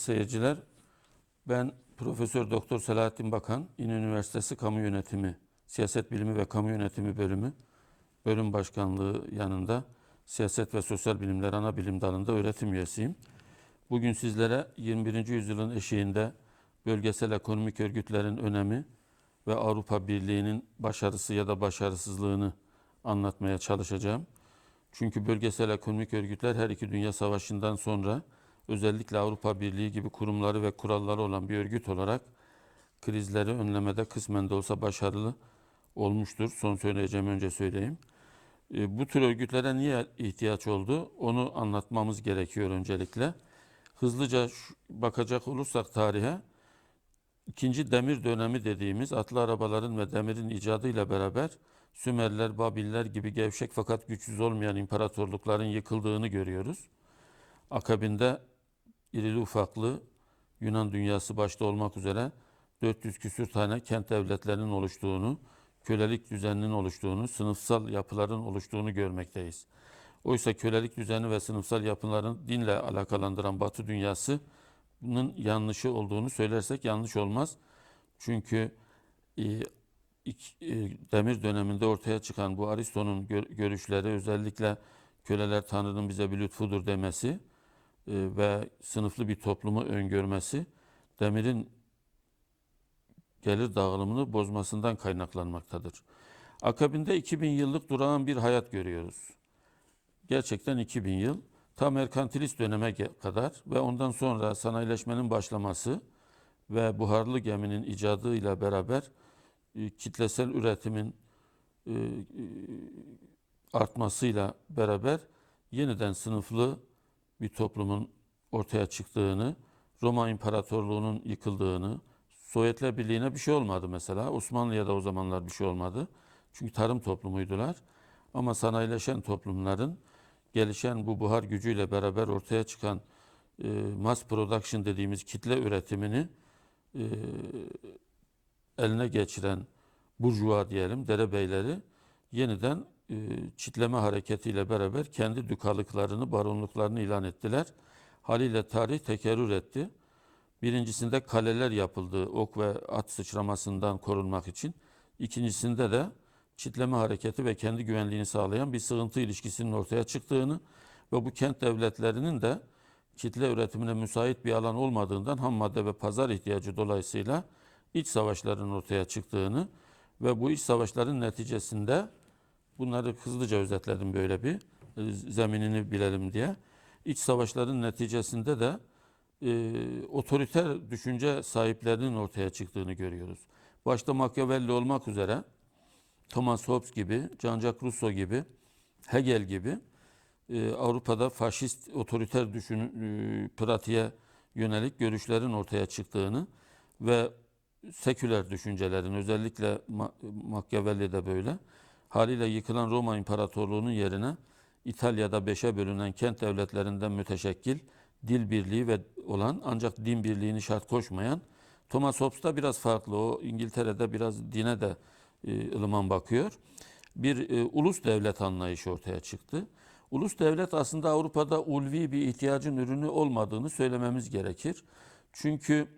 seyirciler. Ben Profesör Doktor Selahattin Bakan, İnönü Üniversitesi Kamu Yönetimi, Siyaset Bilimi ve Kamu Yönetimi Bölümü Bölüm Başkanlığı yanında Siyaset ve Sosyal Bilimler Ana Bilim Dalı'nda öğretim üyesiyim. Bugün sizlere 21. yüzyılın eşiğinde bölgesel ekonomik örgütlerin önemi ve Avrupa Birliği'nin başarısı ya da başarısızlığını anlatmaya çalışacağım. Çünkü bölgesel ekonomik örgütler her iki dünya savaşından sonra özellikle Avrupa Birliği gibi kurumları ve kuralları olan bir örgüt olarak krizleri önlemede kısmen de olsa başarılı olmuştur. Son söyleyeceğim önce söyleyeyim. E, Bu tür örgütlere niye ihtiyaç oldu? Onu anlatmamız gerekiyor öncelikle. Hızlıca bakacak olursak tarihe, ikinci demir dönemi dediğimiz atlı arabaların ve demirin icadıyla beraber Sümerler, Babiller gibi gevşek fakat güçsüz olmayan imparatorlukların yıkıldığını görüyoruz. Akabinde irili ufaklı Yunan dünyası başta olmak üzere 400 küsür tane kent devletlerinin oluştuğunu, kölelik düzeninin oluştuğunu, sınıfsal yapıların oluştuğunu görmekteyiz. Oysa kölelik düzeni ve sınıfsal yapıların dinle alakalandıran Batı dünyasının yanlışı olduğunu söylersek yanlış olmaz. Çünkü e, e, demir döneminde ortaya çıkan bu Aristo'nun gör- görüşleri özellikle köleler Tanrı'nın bize bir lütfudur demesi ve sınıflı bir toplumu öngörmesi demirin gelir dağılımını bozmasından kaynaklanmaktadır. Akabinde 2000 yıllık durağan bir hayat görüyoruz. Gerçekten 2000 yıl tam merkantilist döneme kadar ve ondan sonra sanayileşmenin başlaması ve buharlı geminin icadıyla beraber e, kitlesel üretimin e, e, artmasıyla beraber yeniden sınıflı bir toplumun ortaya çıktığını, Roma İmparatorluğu'nun yıkıldığını, Sovyetler Birliği'ne bir şey olmadı mesela. Osmanlı'ya da o zamanlar bir şey olmadı. Çünkü tarım toplumuydular. Ama sanayileşen toplumların gelişen bu buhar gücüyle beraber ortaya çıkan e, mass production dediğimiz kitle üretimini e, eline geçiren burjuva diyelim derebeyleri yeniden e, çitleme hareketiyle beraber kendi dükalıklarını, baronluklarını ilan ettiler. Haliyle tarih tekerrür etti. Birincisinde kaleler yapıldı ok ve at sıçramasından korunmak için. İkincisinde de çitleme hareketi ve kendi güvenliğini sağlayan bir sığıntı ilişkisinin ortaya çıktığını ve bu kent devletlerinin de kitle üretimine müsait bir alan olmadığından ham madde ve pazar ihtiyacı dolayısıyla iç savaşların ortaya çıktığını ve bu iç savaşların neticesinde bunları hızlıca özetledim böyle bir e, zeminini bilelim diye. İç savaşların neticesinde de e, otoriter düşünce sahiplerinin ortaya çıktığını görüyoruz. Başta Machiavelli olmak üzere Thomas Hobbes gibi, Jean-Jacques Rousseau gibi, Hegel gibi e, Avrupa'da faşist otoriter düşün e, pratiğe yönelik görüşlerin ortaya çıktığını ve seküler düşüncelerin özellikle Ma- Machiavelli'de böyle haliyle yıkılan Roma İmparatorluğu'nun yerine İtalya'da beşe bölünen kent devletlerinden müteşekkil dil birliği ve olan ancak din birliğini şart koşmayan Thomas Hobbes da biraz farklı. O İngiltere'de biraz dine de e, ılıman bakıyor. Bir e, ulus devlet anlayışı ortaya çıktı. Ulus devlet aslında Avrupa'da ulvi bir ihtiyacın ürünü olmadığını söylememiz gerekir. Çünkü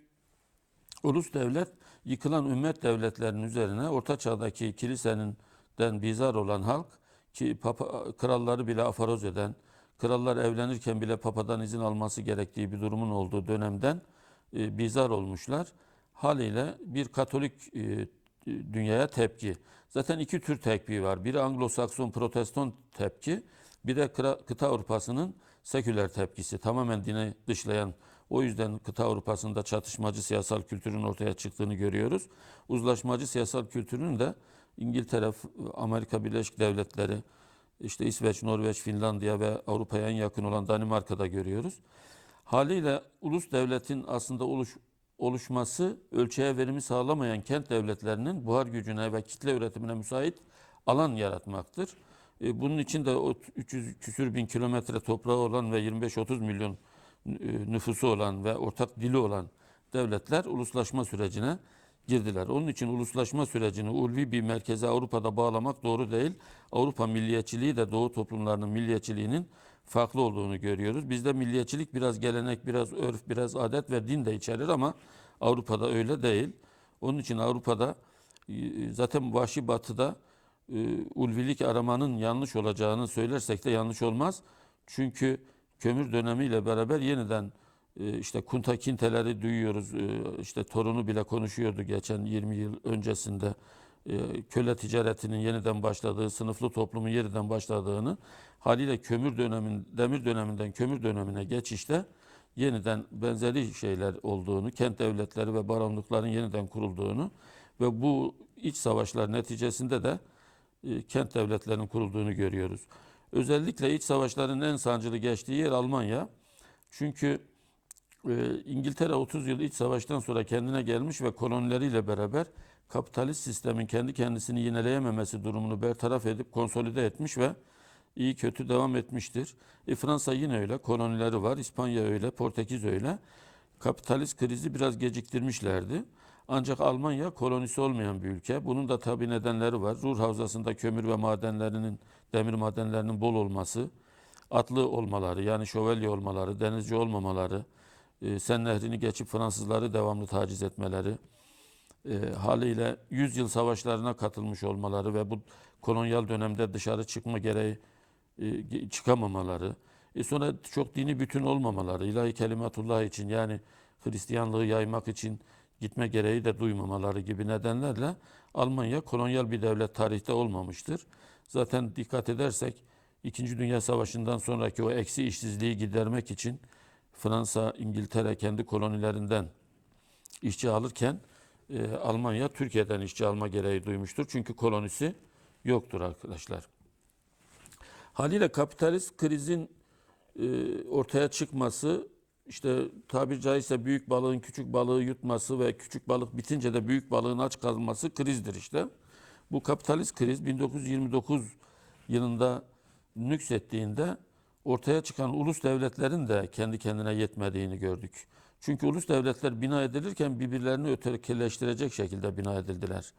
ulus devlet yıkılan ümmet devletlerinin üzerine orta çağdaki kilisenin den bizar olan halk ki papa, kralları bile afaroz eden, krallar evlenirken bile papadan izin alması gerektiği bir durumun olduğu dönemden e, bizar olmuşlar. Haliyle bir Katolik e, dünyaya tepki. Zaten iki tür tepki var. Biri Anglo-Sakson protestan tepki, bir de kıta Avrupa'sının seküler tepkisi. Tamamen dine dışlayan o yüzden kıta Avrupa'sında çatışmacı siyasal kültürün ortaya çıktığını görüyoruz. Uzlaşmacı siyasal kültürün de İngiltere, Amerika Birleşik Devletleri, işte İsveç, Norveç, Finlandiya ve Avrupa'ya en yakın olan Danimarka'da görüyoruz. Haliyle ulus devletin aslında oluş, oluşması ölçeğe verimi sağlamayan kent devletlerinin buhar gücüne ve kitle üretimine müsait alan yaratmaktır. E, Bunun için de o 300 küsür bin kilometre toprağı olan ve 25-30 milyon e, nüfusu olan ve ortak dili olan devletler uluslaşma sürecine girdiler. Onun için uluslaşma sürecini ulvi bir merkeze Avrupa'da bağlamak doğru değil. Avrupa milliyetçiliği de Doğu toplumlarının milliyetçiliğinin farklı olduğunu görüyoruz. Bizde milliyetçilik biraz gelenek, biraz örf, biraz adet ve din de içerir ama Avrupa'da öyle değil. Onun için Avrupa'da e, zaten vahşi batıda e, ulvilik aramanın yanlış olacağını söylersek de yanlış olmaz. Çünkü kömür dönemiyle beraber yeniden işte kunta kinteleri duyuyoruz. E, işte torunu bile konuşuyordu geçen 20 yıl öncesinde. E, köle ticaretinin yeniden başladığı, sınıflı toplumun yeniden başladığını haliyle kömür dönemin, demir döneminden kömür dönemine geçişte yeniden benzeri şeyler olduğunu, kent devletleri ve baronlukların yeniden kurulduğunu ve bu iç savaşlar neticesinde de e, kent devletlerinin kurulduğunu görüyoruz. Özellikle iç savaşların en sancılı geçtiği yer Almanya. Çünkü e, İngiltere 30 yıl iç savaştan sonra kendine gelmiş ve kolonileriyle beraber kapitalist sistemin kendi kendisini yineleyememesi durumunu bertaraf edip konsolide etmiş ve iyi kötü devam etmiştir. E, Fransa yine öyle, kolonileri var. İspanya öyle, Portekiz öyle. Kapitalist krizi biraz geciktirmişlerdi. Ancak Almanya kolonisi olmayan bir ülke. Bunun da tabii nedenleri var. Ruhr Havzası'nda kömür ve madenlerinin, demir madenlerinin bol olması, atlı olmaları, yani şövalye olmaları, denizci olmamaları, e, Sen Nehri'ni geçip Fransızları devamlı taciz etmeleri, e, haliyle 100 yıl savaşlarına katılmış olmaları ve bu kolonyal dönemde dışarı çıkma gereği e, çıkamamaları, e sonra çok dini bütün olmamaları, ilahi kelimatullah için yani Hristiyanlığı yaymak için gitme gereği de duymamaları gibi nedenlerle Almanya kolonyal bir devlet tarihte olmamıştır. Zaten dikkat edersek İkinci Dünya Savaşı'ndan sonraki o eksi işsizliği gidermek için Fransa, İngiltere kendi kolonilerinden işçi alırken e, Almanya Türkiye'den işçi alma gereği duymuştur. Çünkü kolonisi yoktur arkadaşlar. Haliyle kapitalist krizin e, ortaya çıkması işte tabiri caizse büyük balığın küçük balığı yutması ve küçük balık bitince de büyük balığın aç kalması krizdir işte. Bu kapitalist kriz 1929 yılında nüksettiğinde ortaya çıkan ulus devletlerin de kendi kendine yetmediğini gördük. Çünkü ulus devletler bina edilirken birbirlerini ötekileştirecek şekilde bina edildiler.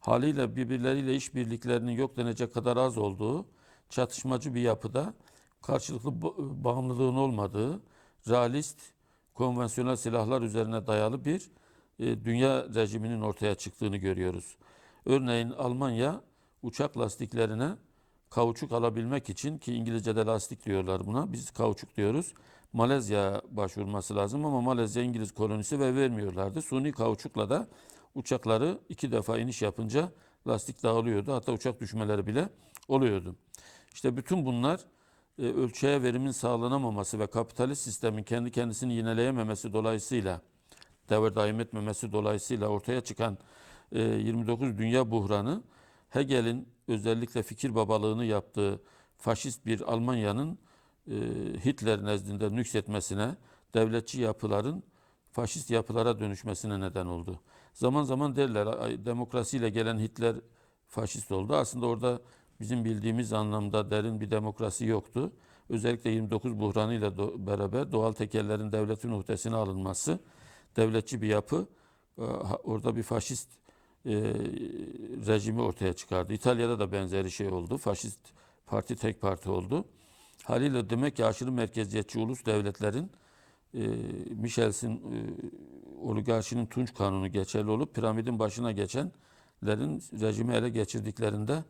Haliyle birbirleriyle işbirliklerinin yok denecek kadar az olduğu, çatışmacı bir yapıda karşılıklı ba- bağımlılığın olmadığı, realist, konvansiyonel silahlar üzerine dayalı bir e, dünya rejiminin ortaya çıktığını görüyoruz. Örneğin Almanya uçak lastiklerine kauçuk alabilmek için ki İngilizce'de lastik diyorlar buna. Biz kauçuk diyoruz. Malezya başvurması lazım ama Malezya İngiliz kolonisi ve vermiyorlardı. Suni kauçukla da uçakları iki defa iniş yapınca lastik dağılıyordu. Hatta uçak düşmeleri bile oluyordu. İşte bütün bunlar e, ölçüye verimin sağlanamaması ve kapitalist sistemin kendi kendisini yineleyememesi dolayısıyla devir daim etmemesi dolayısıyla ortaya çıkan e, 29 dünya buhranı Hegel'in özellikle fikir babalığını yaptığı faşist bir Almanya'nın e, Hitler nezdinde nüksetmesine, devletçi yapıların faşist yapılara dönüşmesine neden oldu. Zaman zaman derler "Ay, demokrasiyle gelen Hitler faşist oldu. Aslında orada bizim bildiğimiz anlamda derin bir demokrasi yoktu. Özellikle 29 buhranıyla beraber doğal tekellerin devletin uhdesine alınması, devletçi bir yapı e, orada bir faşist e, rejimi ortaya çıkardı. İtalya'da da benzeri şey oldu. Faşist parti tek parti oldu. Haliyle demek ki aşırı merkeziyetçi ulus devletlerin e, Michels'in e, oligarşinin Tunç Kanunu geçerli olup piramidin başına geçenlerin rejimi ele geçirdiklerinde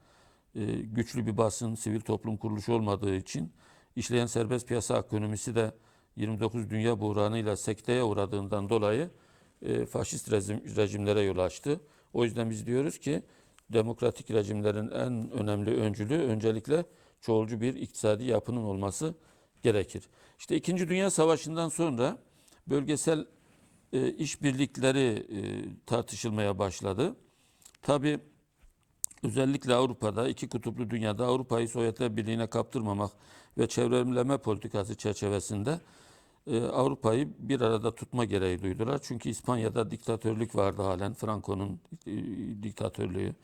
e, güçlü bir basın, sivil toplum kuruluşu olmadığı için işleyen serbest piyasa ekonomisi de 29 dünya buhranıyla sekteye uğradığından dolayı e, faşist rejim, rejimlere yol açtı. O yüzden biz diyoruz ki demokratik rejimlerin en önemli öncülü öncelikle çoğulcu bir iktisadi yapının olması gerekir. İşte İkinci Dünya Savaşı'ndan sonra bölgesel e, işbirlikleri e, tartışılmaya başladı. Tabi özellikle Avrupa'da iki kutuplu dünyada Avrupa'yı Sovyetler Birliği'ne kaptırmamak ve çevreleme politikası çerçevesinde e, Avrupa'yı bir arada tutma gereği duydular. Çünkü İspanya'da diktatörlük vardı halen. Franco'nun e, diktatörlüğü.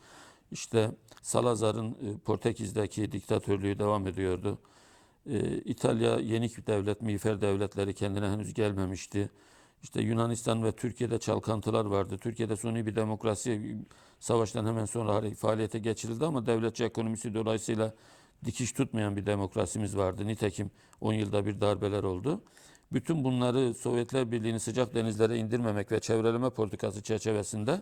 İşte Salazar'ın e, Portekiz'deki diktatörlüğü devam ediyordu. E, İtalya yenik bir devlet, miğfer devletleri kendine henüz gelmemişti. İşte Yunanistan ve Türkiye'de çalkantılar vardı. Türkiye'de suni bir demokrasi savaştan hemen sonra faaliyete geçirildi ama devletçi ekonomisi dolayısıyla dikiş tutmayan bir demokrasimiz vardı. Nitekim 10 yılda bir darbeler oldu. Bütün bunları Sovyetler Birliği'ni sıcak denizlere indirmemek ve çevreleme politikası çerçevesinde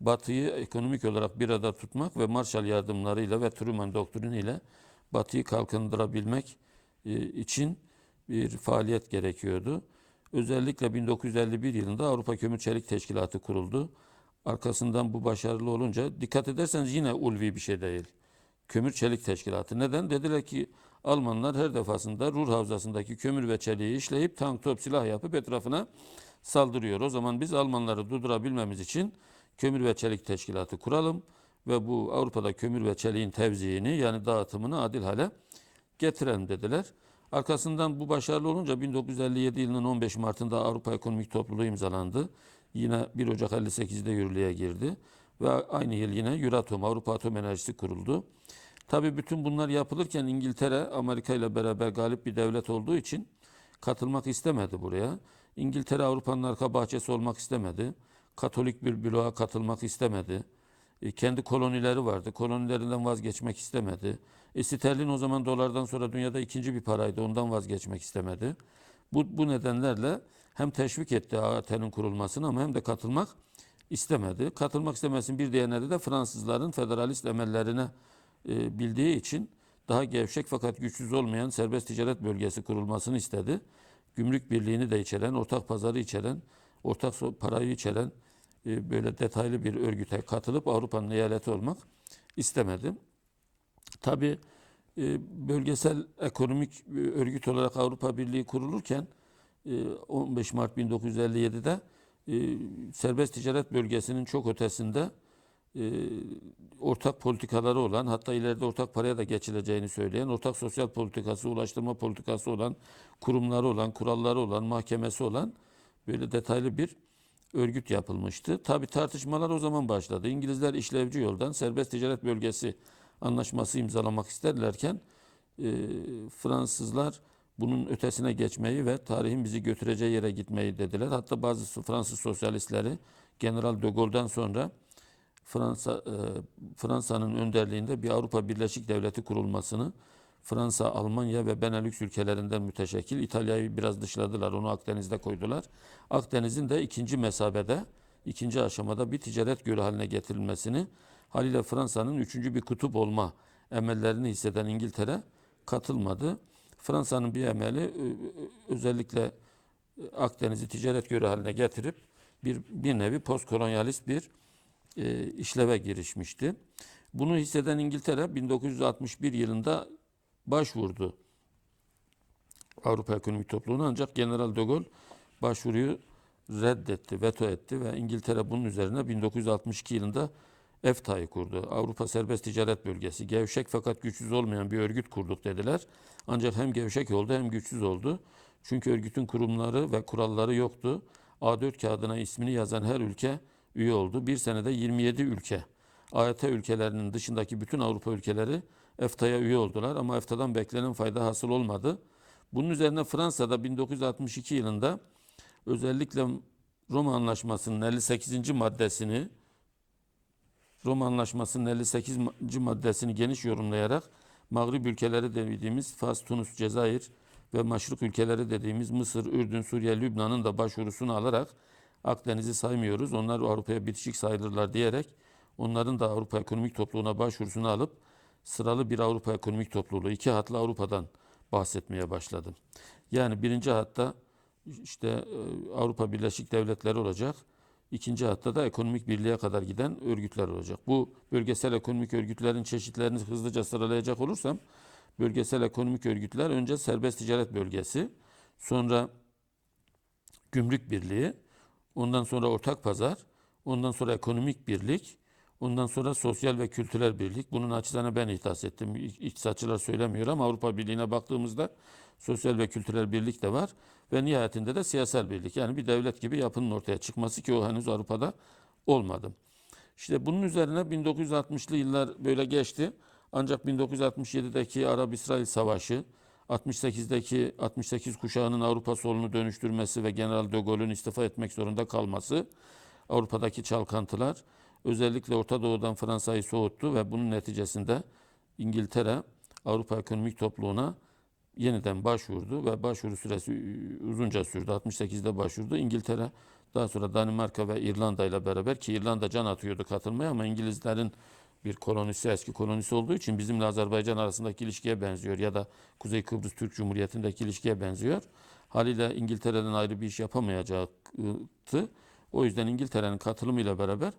Batı'yı ekonomik olarak bir arada tutmak ve Marshall yardımlarıyla ve Truman doktriniyle Batı'yı kalkındırabilmek e, için bir faaliyet gerekiyordu. Özellikle 1951 yılında Avrupa Kömür Çelik Teşkilatı kuruldu. Arkasından bu başarılı olunca dikkat ederseniz yine ulvi bir şey değil. Kömür Çelik Teşkilatı. Neden? Dediler ki Almanlar her defasında Ruhr Havzası'ndaki kömür ve çeliği işleyip tank, top, silah yapıp etrafına saldırıyor. O zaman biz Almanları durdurabilmemiz için Kömür ve Çelik Teşkilatı kuralım ve bu Avrupa'da kömür ve çeliğin tevziğini yani dağıtımını adil hale getirelim dediler. Arkasından bu başarılı olunca 1957 yılının 15 Mart'ında Avrupa Ekonomik Topluluğu imzalandı. Yine 1 Ocak 58'de yürürlüğe girdi ve aynı yıl yine Euratom Avrupa Atom Enerjisi kuruldu. Tabii bütün bunlar yapılırken İngiltere Amerika ile beraber galip bir devlet olduğu için katılmak istemedi buraya. İngiltere Avrupa'nın arka bahçesi olmak istemedi. Katolik bir bloğa katılmak istemedi. E, kendi kolonileri vardı. Kolonilerinden vazgeçmek istemedi. E, sterlin o zaman dolardan sonra dünyada ikinci bir paraydı. Ondan vazgeçmek istemedi. Bu, bu nedenlerle hem teşvik etti AAT'nin kurulmasını ama hem de katılmak istemedi. Katılmak istemesinin bir diğer nedeni de Fransızların federalist emellerine e, bildiği için daha gevşek fakat güçsüz olmayan serbest ticaret bölgesi kurulmasını istedi. Gümrük birliğini de içeren, ortak pazarı içeren, ortak parayı içeren e, böyle detaylı bir örgüte katılıp Avrupa'nın eyaleti olmak istemedi. Tabi bölgesel ekonomik örgüt olarak Avrupa Birliği kurulurken e, 15 Mart 1957'de e, serbest ticaret bölgesinin çok ötesinde e, ortak politikaları olan hatta ileride ortak paraya da geçileceğini söyleyen ortak sosyal politikası, ulaştırma politikası olan, kurumları olan, kuralları olan, mahkemesi olan böyle detaylı bir örgüt yapılmıştı. Tabi tartışmalar o zaman başladı. İngilizler işlevci yoldan serbest ticaret bölgesi anlaşması imzalamak isterlerken e, Fransızlar bunun ötesine geçmeyi ve tarihin bizi götüreceği yere gitmeyi dediler. Hatta bazı Fransız sosyalistleri General de Gaulle'dan sonra Fransa e, Fransa'nın önderliğinde bir Avrupa Birleşik Devleti kurulmasını Fransa, Almanya ve Benelux ülkelerinden müteşekkil İtalya'yı biraz dışladılar. Onu Akdeniz'de koydular. Akdeniz'in de ikinci mesabede, ikinci aşamada bir ticaret gölü haline getirilmesini haliyle Fransa'nın üçüncü bir kutup olma emellerini hisseden İngiltere katılmadı. Fransa'nın bir emeli ö- ö- özellikle Akdeniz'i ticaret gölü haline getirip bir, bir nevi postkolonyalist bir e, işleve girişmişti. Bunu hisseden İngiltere 1961 yılında başvurdu Avrupa Ekonomik Topluluğu'na ancak General de Gaulle başvuruyu reddetti, veto etti ve İngiltere bunun üzerine 1962 yılında EFTA'yı kurdu. Avrupa Serbest Ticaret Bölgesi. Gevşek fakat güçsüz olmayan bir örgüt kurduk dediler. Ancak hem gevşek oldu hem güçsüz oldu. Çünkü örgütün kurumları ve kuralları yoktu. A4 kağıdına ismini yazan her ülke üye oldu. Bir senede 27 ülke. AYT ülkelerinin dışındaki bütün Avrupa ülkeleri EFTA'ya üye oldular ama EFTA'dan beklenen fayda hasıl olmadı. Bunun üzerine Fransa'da 1962 yılında özellikle Roma Anlaşması'nın 58. maddesini Roma Anlaşması'nın 58. maddesini geniş yorumlayarak Mağrib ülkeleri dediğimiz Fas, Tunus, Cezayir ve Maşrık ülkeleri dediğimiz Mısır, Ürdün, Suriye, Lübnan'ın da başvurusunu alarak Akdeniz'i saymıyoruz. Onlar Avrupa'ya bitişik sayılırlar diyerek onların da Avrupa Ekonomik Topluluğu'na başvurusunu alıp sıralı bir Avrupa Ekonomik Topluluğu, iki hatlı Avrupa'dan bahsetmeye başladım. Yani birinci hatta işte e, Avrupa Birleşik Devletleri olacak. İkinci hatta da ekonomik birliğe kadar giden örgütler olacak. Bu bölgesel ekonomik örgütlerin çeşitlerini hızlıca sıralayacak olursam bölgesel ekonomik örgütler önce serbest ticaret bölgesi, sonra gümrük birliği, ondan sonra ortak pazar, ondan sonra ekonomik birlik, ondan sonra sosyal ve kültürel birlik. Bunun açısına ben ihtas ettim. İktisatçılar söylemiyor ama Avrupa Birliği'ne baktığımızda sosyal ve kültürel birlik de var ve nihayetinde de siyasal birlik. Yani bir devlet gibi yapının ortaya çıkması ki o henüz Avrupa'da olmadı. İşte bunun üzerine 1960'lı yıllar böyle geçti. Ancak 1967'deki Arap-İsrail Savaşı, 68'deki 68 kuşağının Avrupa solunu dönüştürmesi ve General de Gaulle'ün istifa etmek zorunda kalması, Avrupa'daki çalkantılar özellikle Orta Doğu'dan Fransa'yı soğuttu ve bunun neticesinde İngiltere Avrupa Ekonomik Topluluğu'na yeniden başvurdu ve başvuru süresi uzunca sürdü. 68'de başvurdu. İngiltere daha sonra Danimarka ve İrlanda ile beraber ki İrlanda can atıyordu katılmaya ama İngilizlerin bir kolonisi, eski kolonisi olduğu için bizimle Azerbaycan arasındaki ilişkiye benziyor ya da Kuzey Kıbrıs Türk Cumhuriyeti'ndeki ilişkiye benziyor. Haliyle İngiltere'den ayrı bir iş yapamayacaktı. O yüzden İngiltere'nin katılımıyla beraber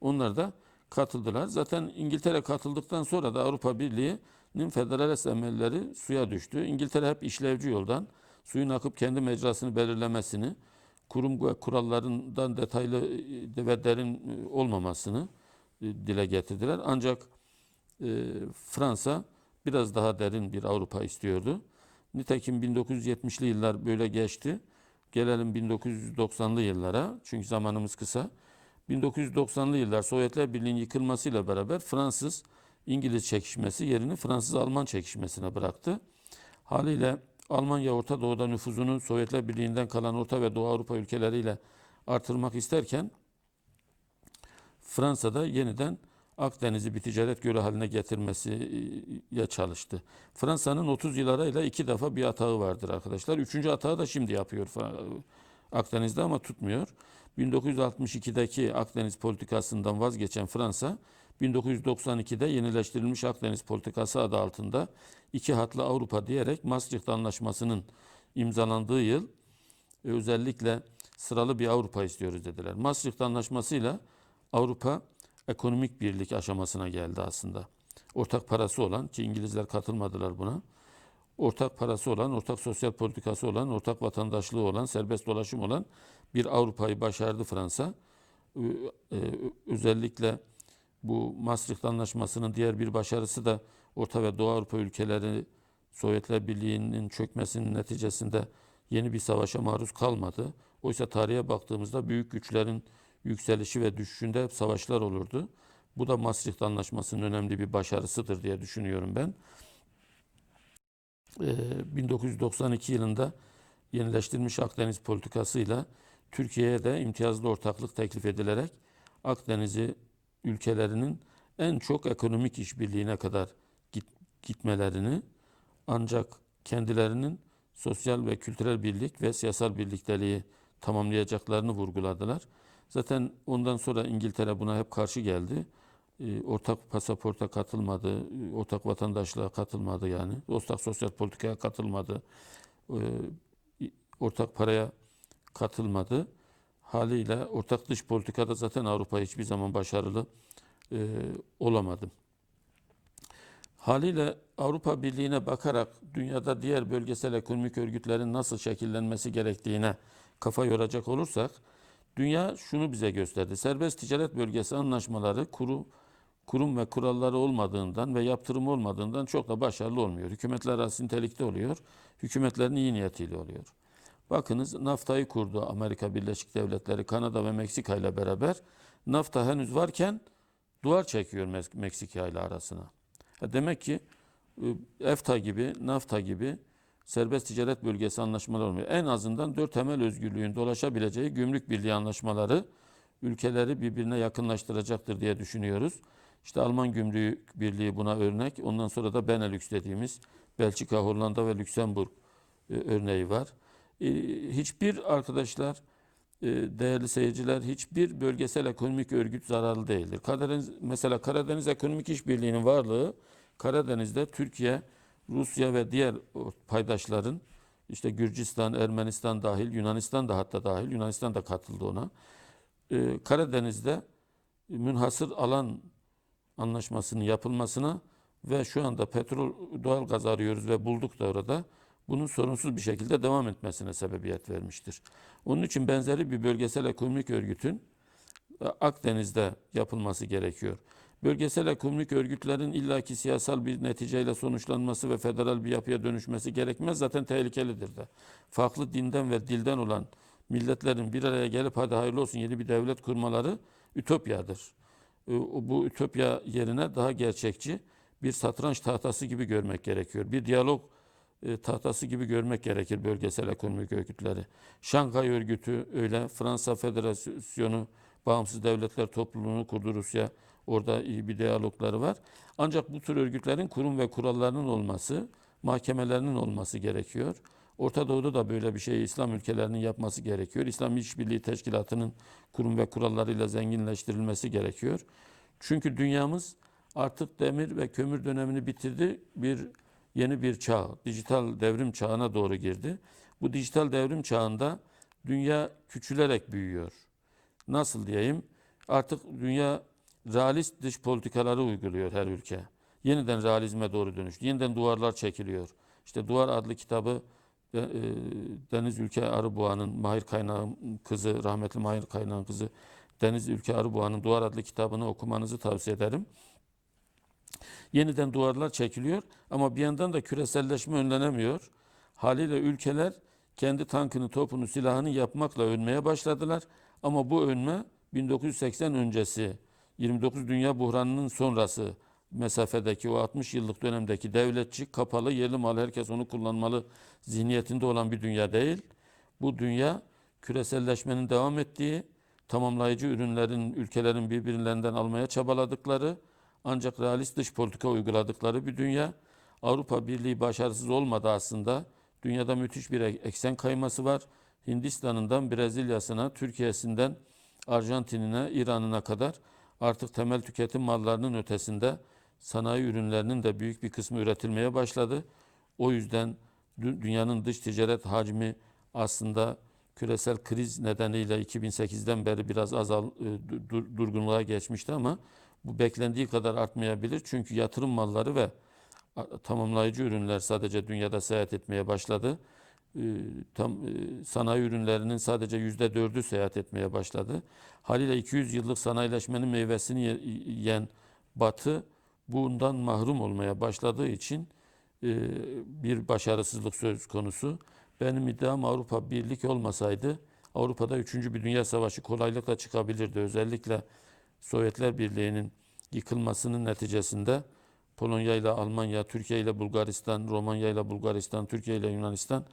onlar da katıldılar. Zaten İngiltere katıldıktan sonra da Avrupa Birliği'nin federalist emelleri suya düştü. İngiltere hep işlevci yoldan suyun akıp kendi mecrasını belirlemesini, kurum ve kurallarından detaylı ve derin olmamasını dile getirdiler. Ancak e, Fransa biraz daha derin bir Avrupa istiyordu. Nitekim 1970'li yıllar böyle geçti. Gelelim 1990'lı yıllara. Çünkü zamanımız kısa. 1990'lı yıllar Sovyetler Birliği'nin yıkılmasıyla beraber Fransız-İngiliz çekişmesi yerini Fransız-Alman çekişmesine bıraktı. Haliyle Almanya Orta Doğu'da nüfuzunu Sovyetler Birliği'nden kalan Orta ve Doğu Avrupa ülkeleriyle artırmak isterken Fransa'da yeniden Akdeniz'i bir ticaret gölü haline getirmesiye çalıştı. Fransa'nın 30 yıl arayla iki defa bir atağı vardır arkadaşlar. Üçüncü atağı da şimdi yapıyor Akdeniz'de ama tutmuyor. 1962'deki Akdeniz politikasından vazgeçen Fransa, 1992'de yenileştirilmiş Akdeniz politikası adı altında iki hatlı Avrupa diyerek Maastricht Anlaşması'nın imzalandığı yıl e, özellikle sıralı bir Avrupa istiyoruz dediler. Maastricht Anlaşması'yla Avrupa ekonomik birlik aşamasına geldi aslında. Ortak parası olan ki İngilizler katılmadılar buna. Ortak parası olan, ortak sosyal politikası olan, ortak vatandaşlığı olan, serbest dolaşım olan bir Avrupa'yı başardı Fransa. Ee, e, Özellikle bu Maastricht Anlaşması'nın diğer bir başarısı da Orta ve Doğu Avrupa ülkeleri Sovyetler Birliği'nin çökmesinin neticesinde yeni bir savaşa maruz kalmadı. Oysa tarihe baktığımızda büyük güçlerin yükselişi ve düşüşünde hep savaşlar olurdu. Bu da Maastricht Anlaşması'nın önemli bir başarısıdır diye düşünüyorum ben. Ee, 1992 yılında yenileştirilmiş Akdeniz politikasıyla Türkiye'ye de imtiyazlı ortaklık teklif edilerek Akdeniz'i ülkelerinin en çok ekonomik işbirliğine kadar git, gitmelerini ancak kendilerinin sosyal ve kültürel birlik ve siyasal birlikteliği tamamlayacaklarını vurguladılar. Zaten ondan sonra İngiltere buna hep karşı geldi. E, Ortak pasaporta katılmadı, e, ortak vatandaşlığa katılmadı yani. Ortak sosyal politikaya katılmadı, e, ortak paraya katılmadı. Haliyle ortak dış politikada zaten Avrupa hiçbir zaman başarılı e, olamadı. Haliyle Avrupa Birliği'ne bakarak dünyada diğer bölgesel ekonomik örgütlerin nasıl şekillenmesi gerektiğine kafa yoracak olursak, dünya şunu bize gösterdi. Serbest ticaret bölgesi anlaşmaları kuru, kurum ve kuralları olmadığından ve yaptırım olmadığından çok da başarılı olmuyor. Hükümetler arası nitelikte oluyor, hükümetlerin iyi niyetiyle oluyor. Bakınız NAFTA'yı kurdu Amerika Birleşik Devletleri, Kanada ve Meksika ile beraber. NAFTA henüz varken duvar çekiyor Meksika ile arasına. Demek ki e, EFTA gibi, NAFTA gibi serbest ticaret bölgesi anlaşmaları olmuyor. En azından dört temel özgürlüğün dolaşabileceği gümrük birliği anlaşmaları ülkeleri birbirine yakınlaştıracaktır diye düşünüyoruz. İşte Alman Gümrük Birliği buna örnek. Ondan sonra da Benelux dediğimiz Belçika, Hollanda ve Lüksemburg e, örneği var. E, hiçbir arkadaşlar, e, değerli seyirciler, hiçbir bölgesel ekonomik örgüt zararlı değildir. Karadeniz, mesela Karadeniz Ekonomik İşbirliği'nin varlığı Karadeniz'de Türkiye, Rusya ve diğer paydaşların işte Gürcistan, Ermenistan dahil, Yunanistan da hatta dahil, Yunanistan da katıldı ona. E, Karadeniz'de münhasır alan anlaşmasının yapılmasına ve şu anda petrol, doğal gaz arıyoruz ve bulduk da orada bunun sorunsuz bir şekilde devam etmesine sebebiyet vermiştir. Onun için benzeri bir bölgesel ekonomik örgütün e, Akdeniz'de yapılması gerekiyor. Bölgesel ekonomik örgütlerin illaki siyasal bir neticeyle sonuçlanması ve federal bir yapıya dönüşmesi gerekmez. Zaten tehlikelidir de. Farklı dinden ve dilden olan milletlerin bir araya gelip hadi hayırlı olsun yeni bir devlet kurmaları ütopyadır. E, o- Bu ütopya yerine daha gerçekçi bir satranç tahtası gibi görmek gerekiyor. Bir diyalog e, tahtası gibi görmek gerekir bölgesel ekonomik örgütleri. Şanghay Örgütü öyle, Fransa Federasyonu Bağımsız Devletler Topluluğunu kurdu Rusya. Orada iyi bir diyalogları var. Ancak bu tür örgütlerin kurum ve kurallarının olması, mahkemelerinin olması gerekiyor. Orta Doğu'da da böyle bir şeyi İslam ülkelerinin yapması gerekiyor. İslam İşbirliği Teşkilatı'nın kurum ve kurallarıyla zenginleştirilmesi gerekiyor. Çünkü dünyamız artık demir ve kömür dönemini bitirdi. Bir yeni bir çağ, dijital devrim çağına doğru girdi. Bu dijital devrim çağında dünya küçülerek büyüyor. Nasıl diyeyim? Artık dünya realist dış politikaları uyguluyor her ülke. Yeniden realizme doğru dönüştü. Yeniden duvarlar çekiliyor. İşte Duvar adlı kitabı e, e, Deniz Ülke Arıboğa'nın Mahir Kaynağ'ın kızı, rahmetli Mahir Kaynağ'ın kızı Deniz Ülke Arıboğa'nın Duvar adlı kitabını okumanızı tavsiye ederim. Yeniden duvarlar çekiliyor ama bir yandan da küreselleşme önlenemiyor. Haliyle ülkeler kendi tankını, topunu, silahını yapmakla önmeye başladılar. Ama bu önme 1980 öncesi 29 Dünya Buhranı'nın sonrası mesafedeki o 60 yıllık dönemdeki devletçi, kapalı, yerli mal herkes onu kullanmalı zihniyetinde olan bir dünya değil. Bu dünya küreselleşmenin devam ettiği, tamamlayıcı ürünlerin ülkelerin birbirlerinden almaya çabaladıkları, ancak realist dış politika uyguladıkları bir dünya. Avrupa Birliği başarısız olmadı aslında. Dünyada müthiş bir eksen kayması var. Hindistan'ından Brezilya'sına, Türkiye'sinden Arjantin'ine, İran'ına kadar artık temel tüketim mallarının ötesinde sanayi ürünlerinin de büyük bir kısmı üretilmeye başladı. O yüzden dünyanın dış ticaret hacmi aslında küresel kriz nedeniyle 2008'den beri biraz azal durgunluğa geçmişti ama bu beklendiği kadar artmayabilir. Çünkü yatırım malları ve tamamlayıcı ürünler sadece dünyada seyahat etmeye başladı. Tam sanayi ürünlerinin sadece yüzde dördü seyahat etmeye başladı. Haliyle 200 yıllık sanayileşmenin meyvesini yiyen Batı bundan mahrum olmaya başladığı için bir başarısızlık söz konusu. Benim iddiam Avrupa Birlik olmasaydı Avrupa'da 3. bir dünya savaşı kolaylıkla çıkabilirdi. Özellikle Sovyetler Birliği'nin yıkılmasının neticesinde Polonya ile Almanya, Türkiye ile Bulgaristan, Romanya ile Bulgaristan, Türkiye ile Yunanistan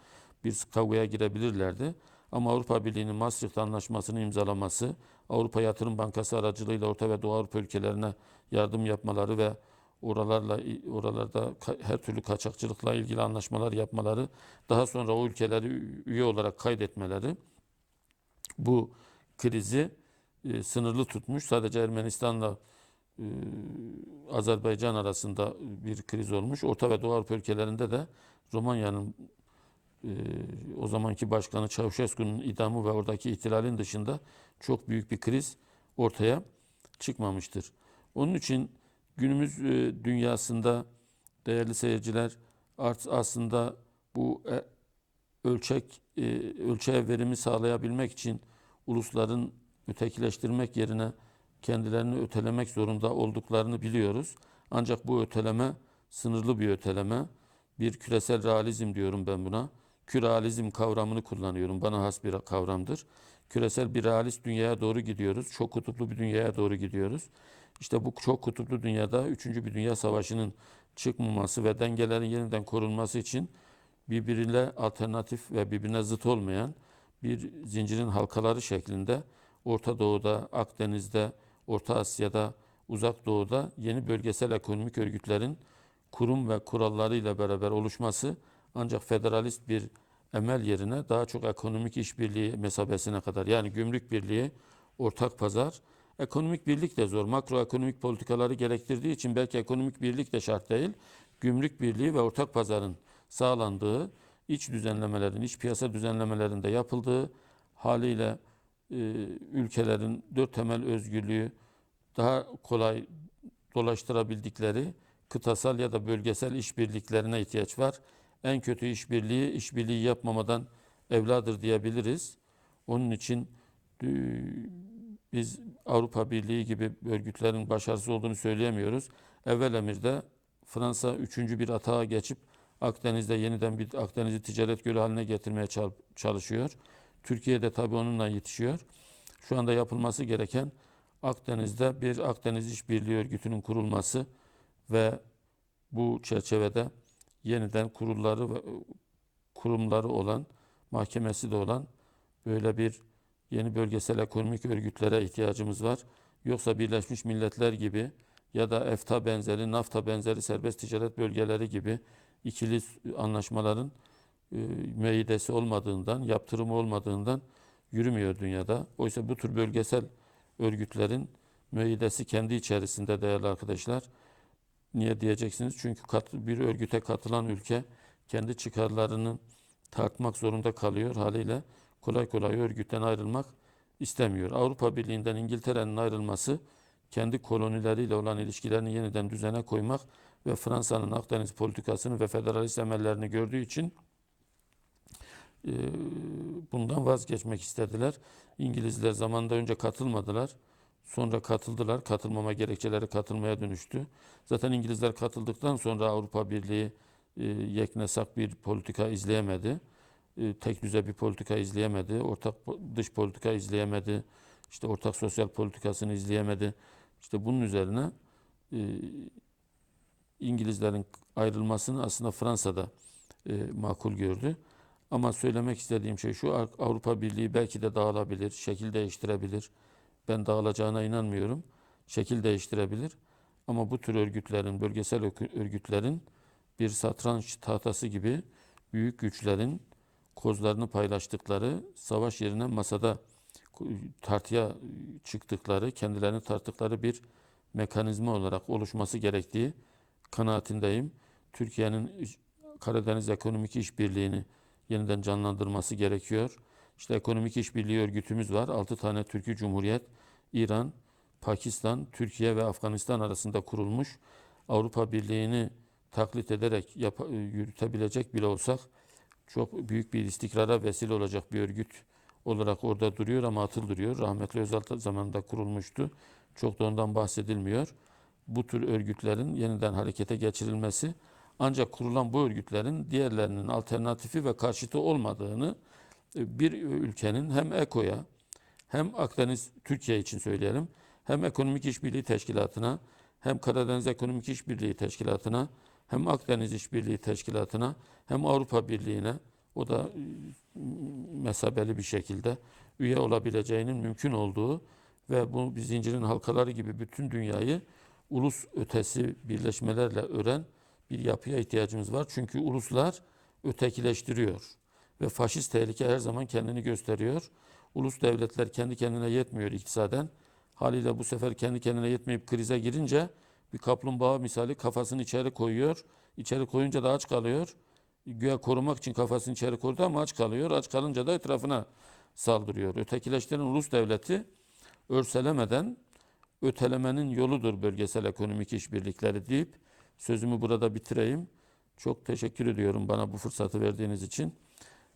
bir kavgaya girebilirlerdi. Ama Avrupa Birliği'nin Maastricht Anlaşması'nı imzalaması, Avrupa Yatırım Bankası aracılığıyla Orta ve Doğu Avrupa ülkelerine yardım yapmaları ve oralarla oralarda her türlü kaçakçılıkla ilgili anlaşmalar yapmaları, daha sonra o ülkeleri üye olarak kaydetmeleri bu krizi e, sınırlı tutmuş. Sadece Ermenistan'la e, Azerbaycan arasında bir kriz olmuş. Orta ve Doğu Avrupa ülkelerinde de Romanya'nın e, o zamanki başkanı Çavuşescu'nun idamı ve oradaki ihtilalin dışında çok büyük bir kriz ortaya çıkmamıştır. Onun için günümüz e, dünyasında değerli seyirciler aslında bu e, ölçek e, ölçeğe verimi sağlayabilmek için ulusların ötekileştirmek yerine kendilerini ötelemek zorunda olduklarını biliyoruz. Ancak bu öteleme sınırlı bir öteleme. Bir küresel realizm diyorum ben buna. Kürealizm kavramını kullanıyorum. Bana has bir kavramdır. Küresel bir realist dünyaya doğru gidiyoruz. Çok kutuplu bir dünyaya doğru gidiyoruz. İşte bu çok kutuplu dünyada 3. bir dünya savaşının çıkmaması ve dengelerin yeniden korunması için birbiriyle alternatif ve birbirine zıt olmayan bir zincirin halkaları şeklinde Orta Doğu'da, Akdeniz'de, Orta Asya'da, Uzak Doğu'da yeni bölgesel ekonomik örgütlerin kurum ve kurallarıyla beraber oluşması ancak federalist bir emel yerine daha çok ekonomik işbirliği mesabesine kadar yani gümrük birliği, ortak pazar, ekonomik birlik de zor. Makroekonomik politikaları gerektirdiği için belki ekonomik birlik de şart değil. Gümrük birliği ve ortak pazarın sağlandığı, iç düzenlemelerin, iç piyasa düzenlemelerinde yapıldığı haliyle e, ülkelerin dört temel özgürlüğü daha kolay dolaştırabildikleri kıtasal ya da bölgesel işbirliklerine ihtiyaç var. En kötü işbirliği işbirliği yapmamadan evladır diyebiliriz. Onun için e, biz Avrupa Birliği gibi örgütlerin başarısız olduğunu söyleyemiyoruz. Evvel emirde Fransa üçüncü bir atağa geçip Akdeniz'de yeniden bir Akdeniz'i ticaret gölü haline getirmeye çalışıyor. Türkiye de tabii onunla yetişiyor. Şu anda yapılması gereken Akdeniz'de bir Akdeniz İşbirliği Örgütü'nün kurulması ve bu çerçevede yeniden kurulları ve kurumları olan, mahkemesi de olan böyle bir yeni bölgesel ekonomik örgütlere ihtiyacımız var. Yoksa Birleşmiş Milletler gibi ya da EFTA benzeri, NAFTA benzeri serbest ticaret bölgeleri gibi ikili anlaşmaların e, müeyyidesi olmadığından, yaptırımı olmadığından yürümüyor dünyada. Oysa bu tür bölgesel örgütlerin müeyyidesi kendi içerisinde değerli arkadaşlar. Niye diyeceksiniz? Çünkü bir örgüte katılan ülke kendi çıkarlarını tartmak zorunda kalıyor haliyle kolay kolay örgütten ayrılmak istemiyor. Avrupa Birliği'nden İngiltere'nin ayrılması kendi kolonileriyle olan ilişkilerini yeniden düzene koymak ve Fransa'nın Akdeniz politikasını ve federalist emellerini gördüğü için e, bundan vazgeçmek istediler. İngilizler zamanında önce katılmadılar. Sonra katıldılar. Katılmama gerekçeleri katılmaya dönüştü. Zaten İngilizler katıldıktan sonra Avrupa Birliği e, yeknesak bir politika izleyemedi. E, tek düze bir politika izleyemedi. Ortak dış politika izleyemedi. İşte ortak sosyal politikasını izleyemedi. İşte bunun üzerine e, İngilizlerin ayrılmasını aslında Fransa'da makul gördü. Ama söylemek istediğim şey şu, Av- Avrupa Birliği belki de dağılabilir, şekil değiştirebilir. Ben dağılacağına inanmıyorum. Şekil değiştirebilir. Ama bu tür örgütlerin, bölgesel örgü- örgütlerin bir satranç tahtası gibi büyük güçlerin kozlarını paylaştıkları, savaş yerine masada tartıya çıktıkları, kendilerini tarttıkları bir mekanizma olarak oluşması gerektiği kanaatindeyim. Türkiye'nin Karadeniz Ekonomik İşbirliği'ni yeniden canlandırması gerekiyor. İşte ekonomik işbirliği örgütümüz var. 6 tane Türkiye Cumhuriyet, İran, Pakistan, Türkiye ve Afganistan arasında kurulmuş. Avrupa Birliği'ni taklit ederek yap- yürütebilecek bile olsak çok büyük bir istikrara vesile olacak bir örgüt olarak orada duruyor ama atıl duruyor. Rahmetli Özal zamanında kurulmuştu. Çok da ondan bahsedilmiyor. Bu tür örgütlerin yeniden harekete geçirilmesi ancak kurulan bu örgütlerin diğerlerinin alternatifi ve karşıtı olmadığını e, bir ülkenin hem EKO'ya hem Akdeniz Türkiye için söyleyelim hem Ekonomik İşbirliği Teşkilatı'na hem Karadeniz Ekonomik İşbirliği Teşkilatı'na hem Akdeniz İşbirliği Teşkilatı'na hem Avrupa Birliği'ne o da e, mesabeli bir şekilde üye olabileceğinin mümkün olduğu ve bu bir zincirin halkaları gibi bütün dünyayı ulus ötesi birleşmelerle ören bir yapıya ihtiyacımız var. Çünkü uluslar ötekileştiriyor ve faşist tehlike her zaman kendini gösteriyor. Ulus devletler kendi kendine yetmiyor iktisaden. Haliyle bu sefer kendi kendine yetmeyip krize girince bir kaplumbağa misali kafasını içeri koyuyor. İçeri koyunca da aç kalıyor. Güya korumak için kafasını içeri koydu ama aç kalıyor. Aç kalınca da etrafına saldırıyor. Ötekileştiren ulus devleti örselemeden ötelemenin yoludur bölgesel ekonomik işbirlikleri deyip sözümü burada bitireyim. Çok teşekkür ediyorum bana bu fırsatı verdiğiniz için.